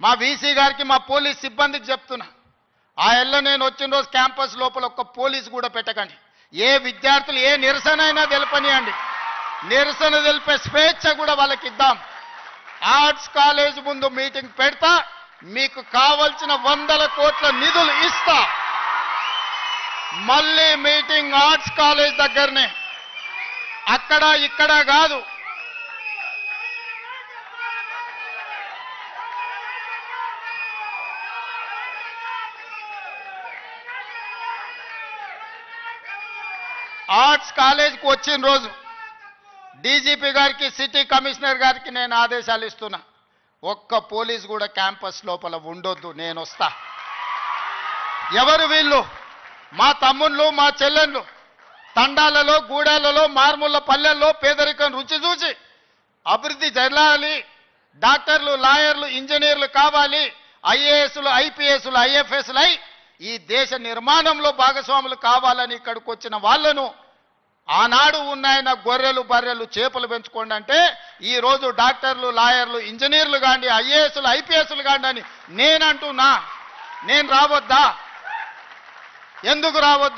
మా వీసీ గారికి మా పోలీస్ సిబ్బందికి చెప్తున్నా. ఆ ఎల్ల నేను వచ్చిన రోజు క్యాంపస్ లోపల ఒక్క పోలీస్ కూడా పెట్టకండి. ఏ విద్యార్థులు ఏ నిరసన అయినా తెలపనియండి. నిరసన తెలిపే స్వేచ్ఛ కూడా వాళ్ళకి ఇద్దాం. ఆర్ట్స్ కాలేజ్ ముందు మీటింగ్ పెడతా మీకు కావలసిన వందల కోట్ల నిధులు ఇస్తా. మళ్ళీ మీటింగ్ ఆర్ట్స్ కాలేజ్ దగ్గరనే. అక్కడ ఇక్కడ కాదు. ఆర్ట్స్ కాలేజ్కి వచ్చిన రోజు డీజీపీ గారికి సిటీ కమిషనర్ గారికి నేను ఆదేశాలు ఇస్తున్నా. ఒక్క పోలీస్ కూడా క్యాంపస్ లోపల ఉండొద్దు నేను వస్తా. ఎవరు వీళ్ళు? మా తమ్ముళ్ళు మా చెల్లెళ్ళు. తండాలలో గూడాలలో మార్ముళ్ళ పల్లెల్లో పేదరికం రుచి చూచి అభివృద్ధి జరగాలి. డాక్టర్లు లాయర్లు ఇంజనీర్లు కావాలి. ఐఏఎస్లు ఐపీఎస్లు ఐఎఫ్ఎస్లు అయి ఈ దేశ నిర్మాణంలో భాగస్వాములు కావాలని ఇక్కడికి వచ్చిన వాళ్ళను ఆనాడు ఉన్నాయన గొర్రెలు బర్రెలు చేపలు పెంచుకోండి అంటే ఈరోజు డాక్టర్లు లాయర్లు ఇంజనీర్లు కాండి ఐఏఎస్లు ఐపీఎస్లు కాండి అని నేనంటున్నా. నేను రావద్దా? ఎందుకు రావద్దు?